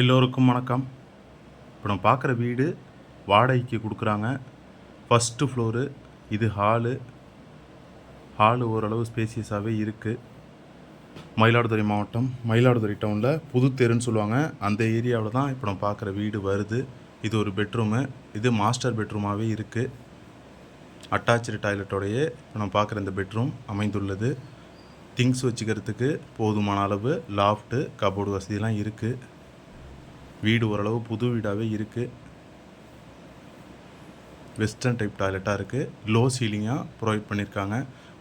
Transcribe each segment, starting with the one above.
எல்லோருக்கும் வணக்கம். இப்போ நம்ம பார்க்குற வீடு வாடகைக்கு கொடுக்குறாங்க. ஃபஸ்ட்டு ஃப்ளோரு இது ஹாலு ஹாலு ஓரளவு ஸ்பேசியஸாகவே இருக்குது மயிலாடுதுறை மாவட்டம் மயிலாடுதுறை டவுனில் புது தெருன்னு சொல்லுவாங்க. அந்த ஏரியாவில் தான் இப்போ நம்ம பார்க்குற வீடு வருது. இது ஒரு பெட்ரூமு இது மாஸ்டர் பெட்ரூமாகவே இருக்குது அட்டாச்சு டாய்லெட்டோடைய இப்போ நம்ம பார்க்குற இந்த பெட்ரூம் அமைந்துள்ளது. திங்ஸ் வச்சுக்கிறதுக்கு போதுமான அளவு லாஃப்ட்டு கபோர்டு வசதியெலாம் இருக்குது வீடு ஓரளவு புது வீடாகவே இருக்குது வெஸ்டர்ன் டைப் டாய்லெட்டாக இருக்குது லோ சீலிங்காக ப்ரொவைட் பண்ணியிருக்காங்க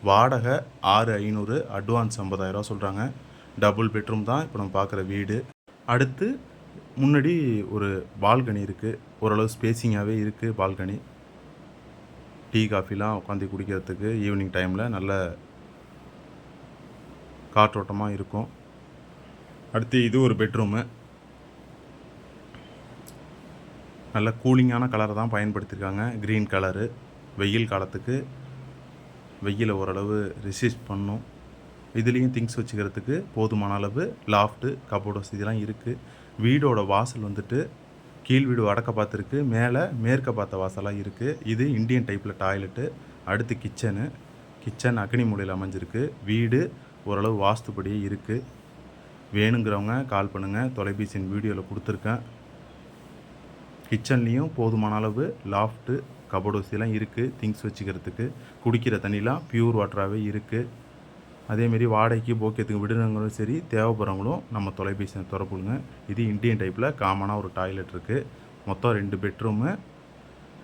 வாடகை ஆறு ஐநூறு அட்வான்ஸ் ஐம்பதாயிரரூவா சொல்கிறாங்க டபுள் பெட்ரூம் தான் இப்போ நம்ம பார்க்குற வீடு. அடுத்து முன்னாடி ஒரு பால்கனி இருக்குது ஓரளவு ஸ்பேசிங்காகவே இருக்குது பால்கனி டீ காஃபிலாம் உட்காந்து குடிக்கிறதுக்கு ஈவினிங் டைமில் நல்ல காற்றோட்டமாக இருக்கும். அடுத்து இது ஒரு பெட்ரூமு நல்ல கூலிங்கான கலரை தான் பயன்படுத்தியிருக்காங்க. க்ரீன் கலரு வெயில் காலத்துக்கு வெயிலை ஓரளவு ரெசிஸ்ட் பண்ணும். இதுலேயும் திங்ஸ் வச்சுக்கிறதுக்கு போதுமான அளவு லாஃப்ட்டு கபோர்டு வசதிலாம் இருக்குது வீடோட வாசல் வந்துட்டு கீழ் வீடு வடக்க பார்த்துருக்கு மேலே மேற்க பார்த்த வாசலாக இருக்குது இது இந்தியன் டைப்பில் டாய்லெட்டு அடுத்து கிச்சனு கிச்சன் அக்னி மூலையில் அமைஞ்சிருக்கு. வீடு ஓரளவு வாஸ்துப்படியே இருக்குது வேணுங்கிறவங்க கால் பண்ணுங்கள் தொலைபேசியின் வீடியோவில் கொடுத்துருக்கேன். கிச்சன்லேயும் போதுமான அளவு லாஃப்ட்டு கபடோசிலாம் இருக்குது திங்ஸ் வச்சுக்கிறதுக்கு. குடிக்கிற தண்ணிலாம் பியூர் வாட்டராகவே இருக்குது அதேமாரி வாடகைக்கு போக்கியத்துக்கு விடுறவங்களும் சரி தேவைப்படுறவங்களும் நம்ம தொலைபேசியை தொடர்புங்க. இது இந்தியன் டைப்பில் காமனாக ஒரு டாய்லெட் இருக்குது மொத்தம் ரெண்டு பெட்ரூமு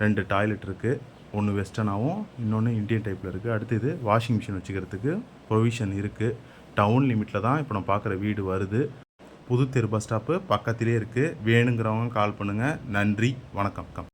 ரெண்டு டாய்லெட் இருக்குது ஒன்று வெஸ்டர்னாகவும் இன்னொன்று இந்தியன் டைப்பில் இருக்குது அடுத்து இது வாஷிங் மிஷின் வச்சுக்கிறதுக்கு ப்ரொவிஷன் இருக்குது டவுன் லிமிட்டில் தான் இப்போ நம்ம பார்க்குற வீடு வருது. புது தெரு பஸ் ஸ்டாப்பு பக்கத்திலே இருக்குது வேணுங்கிறவங்க கால் பண்ணுங்கள் நன்றி. வணக்கம்.